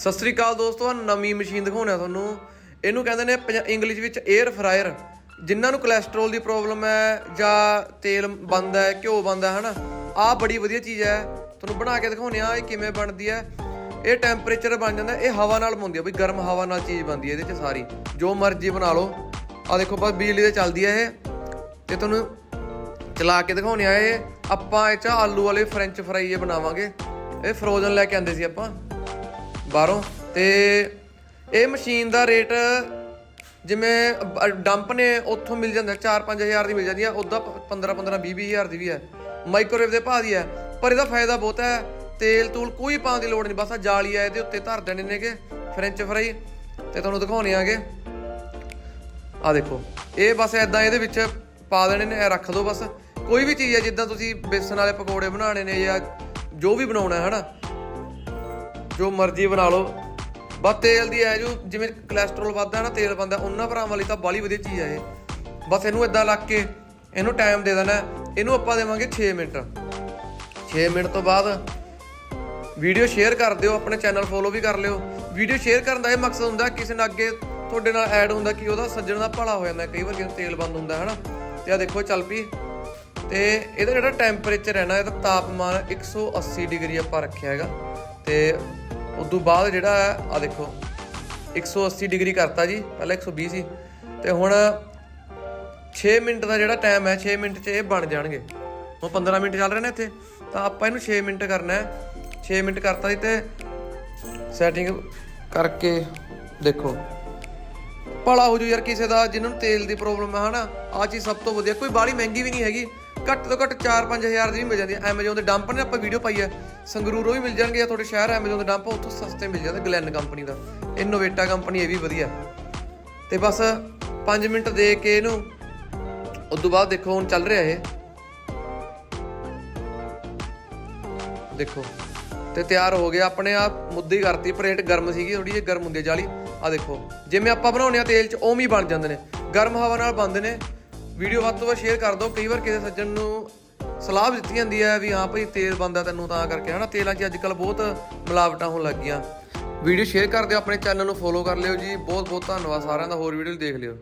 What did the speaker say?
ਸਤਿ ਸ੍ਰੀ ਅਕਾਲ ਦੋਸਤੋ ਨਵੀਂ ਮਸ਼ੀਨ ਦਿਖਾਉਣਾ ਤੁਹਾਨੂੰ। ਇਹਨੂੰ ਕਹਿੰਦੇ ਨੇ ਪੰਜਾ- ਇੰਗਲਿਸ਼ ਵਿੱਚ 에ਅਰ ਫਰਾਇਰ ਜਿਨ੍ਹਾਂ ਨੂੰ ਕੋਲੇਸਟ੍ਰੋਲ ਦੀ ਪ੍ਰੋਬਲਮ ਹੈ ਜਾਂ ਤੇਲ ਬੰਦ ਹੈ, ਘਿਓ ਬੰਦ ਹੈ, ਹਨਾ? ਆਹ ਬੜੀ ਵਧੀਆ ਚੀਜ਼ ਹੈ। ਤੁਹਾਨੂੰ ਬਣਾ ਕੇ ਦਿਖਾਉਣੇ ਆ ਇਹ ਕਿਵੇਂ ਬਣਦੀ ਹੈ। ਇਹ ਟੈਂਪਰੇਚਰ ਬਣ ਜਾਂਦਾ, ਇਹ ਹਵਾ ਨਾਲ ਬਣਦੀ ਹੈ, ਬਈ ਗਰਮ ਹਵਾ ਨਾਲ ਚੀਜ਼ ਬਣਦੀ ਹੈ ਇਹਦੇ 'ਚ ਸਾਰੀ। ਜੋ ਮਰਜ਼ੀ ਬਣਾ ਲਓ। ਆ ਦੇਖੋ, ਬਸ ਬਿਜਲੀ ਤੇ ਚੱਲਦੀ ਹੈ ਇਹ। ਤੇ ਤੁਹਾਨੂੰ ਚਲਾ ਕੇ ਦਿਖਾਉਣੇ ਆ ਇਹ। ਆਪਾਂ ਇਹ ਚ ਆਲੂ ਵਾਲੇ ਫ੍ਰੈਂਚ ਫਰਾਈ ਇਹ ਬਣਾਵਾਂਗੇ। ਇਹ ਫਰੋਜ਼ਨ ਲੈ ਕੇ ਆਂਦੇ ਸੀ ਆਪਾਂ। ਬਾਹਰੋਂ। ਤੇ ਇਹ ਮਸ਼ੀਨ ਦਾ ਰੇਟ ਜਿਵੇਂ ਡੰਪ ਨੇ ਉੱਥੋਂ ਮਿਲ ਜਾਂਦਾ 4-5000 ਦੀ ਮਿਲ ਜਾਂਦੀ ਆ। ਉਦਾਂ 15-15 20-20000 ਦੀ ਵੀ ਹੈ ਮਾਈਕ੍ਰੋਵੇਵ ਦੇ ਭਾਅ ਦੀ ਹੈ ਪਰ ਇਹਦਾ ਫਾਇਦਾ ਬਹੁਤ ਹੈ ਤੇਲ ਤੂਲ ਕੋਈ ਪਾਉਣ ਦੀ ਲੋੜ ਨਹੀਂ। ਬਸ ਆ ਜਾਲੀ ਆ, ਇਹਦੇ ਉੱਤੇ ਧਰ ਦੇਣੇ ਨੇਗੇ। ਫ੍ਰੈਂਚ ਫਰਾਈ ਤੇ ਤੁਹਾਨੂੰ ਦਿਖਾਉਣੇ ਆਗੇ। ਆ ਦੇਖੋ। ਇਹ ਬਸ ਐਦਾਂ ਇਹਦੇ ਵਿੱਚ ਪਾ ਦੇਣੇ ਨੇ ਰੱਖ ਦਿਓ ਬਸ। ਕੋਈ ਵੀ ਚੀਜ਼ ਹੈ ਜਿੱਦਾਂ ਤੁਸੀਂ ਬੇਸਨ ਵਾਲੇ ਪਕੌੜੇ ਬਣਾਉਣੇ ਨੇ ਜਾਂ ਜੋ ਵੀ ਬਣਾਉਣਾ ਹੈ ਹਨਾ? ਜੋ ਮਰਜ਼ੀ ਬਣਾ ਲਓ। ਬਸ ਤੇਲ ਦੀ ਹੈ ਜੋ ਜਿਵੇਂ ਕੋਲੇਸਟ੍ਰੋਲ ਵੱਧਦਾ ਨਾ, ਤੇਲ ਬੰਦਾ ਉਹਨਾਂ ਭਰਾਵਾਂ ਲਈ ਤਾਂ ਬਾਲੀ ਵਧੀਆ ਚੀਜ਼ ਹੈ ਇਹ। ਬਸ ਇਹਨੂੰ ਇਦਾਂ ਲੱਗ ਕੇ ਇਹਨੂੰ ਟਾਈਮ ਦੇ ਦੇਣਾ। ਇਹਨੂੰ ਆਪਾਂ ਦੇਵਾਂਗੇ 6 ਮਿੰਟ। 6 ਮਿੰਟ ਤੋਂ ਬਾਅਦ ਵੀਡੀਓ ਸ਼ੇਅਰ ਕਰ ਦਿਓ, ਆਪਣੇ ਚੈਨਲ ਫੋਲੋ ਵੀ ਕਰ ਲਿਓ। ਵੀਡੀਓ ਸ਼ੇਅਰ ਕਰਨ ਦਾ ਇਹ ਮਕਸਦ ਹੁੰਦਾ, ਕਿਸੇ ਨਾਲ ਅੱਗੇ ਤੁਹਾਡੇ ਨਾਲ ਐਡ ਹੁੰਦਾ ਕਿ ਉਹਦਾ ਸੱਜਣ ਦਾ ਭਲਾ ਹੋ ਜਾਂਦਾ। ਕਈ ਵਾਰ ਜਦੋਂ ਤੇਲ ਬੰਦ ਹੁੰਦਾ ਹੈ ਨਾ ਤੇ ਆ ਦੇਖੋ, ਚੱਲ ਪਈ। ਤੇ ਇਹਦਾ ਜਿਹੜਾ ਟੈਂਪਰੇਚਰ ਹੈ ਨਾ, ਇਹਦਾ ਤਾਪਮਾਨ 180 ਡਿਗਰੀ ਆਪਾਂ ਰੱਖਿਆ ਹੈਗਾ। ਤੇ ਉਸ ਤੋਂ ਬਾਅਦ ਜਿਹੜਾ ਹੈ ਆ ਦੇਖੋ 180 ਡਿਗਰੀ ਕਰਤਾ ਜੀ, ਪਹਿਲਾਂ 120 ਸੀ ਤੇ ਹੁਣ 6 ਮਿੰਟ ਦਾ ਜਿਹੜਾ ਟਾਈਮ ਹੈ 6 ਮਿੰਟ 'ਚ ਇਹ ਬਣ ਜਾਣਗੇ। ਹੁਣ 15 ਮਿੰਟ ਚੱਲ ਰਹੇ ਨੇ ਇੱਥੇ, ਤਾਂ ਆਪਾਂ ਇਹਨੂੰ 6 ਮਿੰਟ ਕਰਨਾ ਹੈ। 6 ਮਿੰਟ ਕਰਤਾ ਜੀ ਤੇ ਸੈਟਿੰਗ ਕਰਕੇ ਦੇਖੋ। ਭਲਾ ਹੋ ਜੂ ਯਾਰ ਕਿਸੇ ਦਾ, ਜਿਨ੍ਹਾਂ ਨੂੰ ਤੇਲ ਦੀ ਪ੍ਰੋਬਲਮ ਹੈ ਹਨਾ। ਆ ਚੀਜ਼ ਸਭ ਤੋਂ ਵਧੀਆ, ਕੋਈ ਬਾਹਲੀ ਮਹਿੰਗੀ ਵੀ ਨਹੀਂ ਹੈਗੀ। ਘੱਟ ਤੋਂ ਘੱਟ 4-5000 ਦੀ ਵੀ ਮਿਲ ਜਾਂਦੀ ਹੈ। ਐਮਾਜ਼ਨ ਦੇ ਡੰਪ ਨੇ ਆਪਾਂ ਵੀਡੀਓ ਪਾਈ ਹੈ। ਸੰਗਰੂਰੋਂ ਵੀ ਮਿਲ ਜਾਣਗੇ, ਜਾਂ ਤੁਹਾਡੇ ਸ਼ਹਿਰ ਐਮਾਜ਼ਨ ਦੇ ਡੰਪ ਉੱਥੋਂ ਸਸਤੇ ਮਿਲ ਜਾਂਦੇ ਗਲੈਨ ਕੰਪਨੀ ਦਾ। ਇਨੋਵੇਟਾ ਕੰਪਨੀ ਇਹ ਵੀ ਵਧੀਆ। ਤੇ ਬਸ 5 ਮਿੰਟ ਦੇ ਕੇ ਇਹਨੂੰ ਉਸ ਤੋਂ ਬਾਅਦ ਦੇਖੋ ਹੁਣ ਚੱਲ ਰਿਹਾ ਇਹ। ਦੇਖੋ। ਤੇ ਤਿਆਰ ਹੋ ਗਿਆ ਆਪਣੇ ਆਪ, ਮੁੱਦੀ ਕਰਤੀ, ਪਲੇਟ ਗਰਮ ਸੀਗੀ ਥੋੜੀ ਜਿਹੀ, ਗਰਮ ਹੁੰਦੀ ਹੈ ਜਾਲੀ। ਆ ਦੇਖੋ। ਜਿਵੇਂ ਆਪਾਂ ਬਣਾਉਣੇ ਆ ਤੇਲ 'ਚ, ਉਵੇਂ ਹੀ ਬਣ ਜਾਂਦੇ ਨੇ। ਗਰਮ ਹਵਾ ਨਾਲ ਬਣਦੇ ਨੇ। ਵੀਡੀਓ ਵੱਧ ਤੋਂ ਵੱਧ ਸ਼ੇਅਰ ਕਰ ਦਿਓ। ਕਈ ਵਾਰ ਕਿਸੇ ਸੱਜਣ ਨੂੰ ਸਲਾਹ ਵੀ ਦਿੱਤੀ ਜਾਂਦੀ ਹੈ ਵੀ ਹਾਂ ਭਾਈ ਤੇਲ ਬੰਦਾ ਤੈਨੂੰ ਤਾਂ ਕਰਕੇ ਹਨਾ, ਤੇਲਾਂ 'ਚ ਅੱਜ ਅੱਜਕੱਲ ਬਹੁਤ ਮਿਲਾਵਟਾਂ ਹੋਣ ਲੱਗ ਗਈਆਂ ਵੀਡੀਓ ਸ਼ੇਅਰ ਕਰ ਦਿਓ, ਆਪਣੇ ਚੈਨਲ ਨੂੰ ਫੋਲੋ ਕਰ ਲਿਓ ਜੀ। ਬਹੁਤ ਬਹੁਤ ਧੰਨਵਾਦ ਸਾਰਿਆਂ ਦਾ, ਹੋਰ ਵੀਡੀਓ ਦੇਖ ਲਿਓ।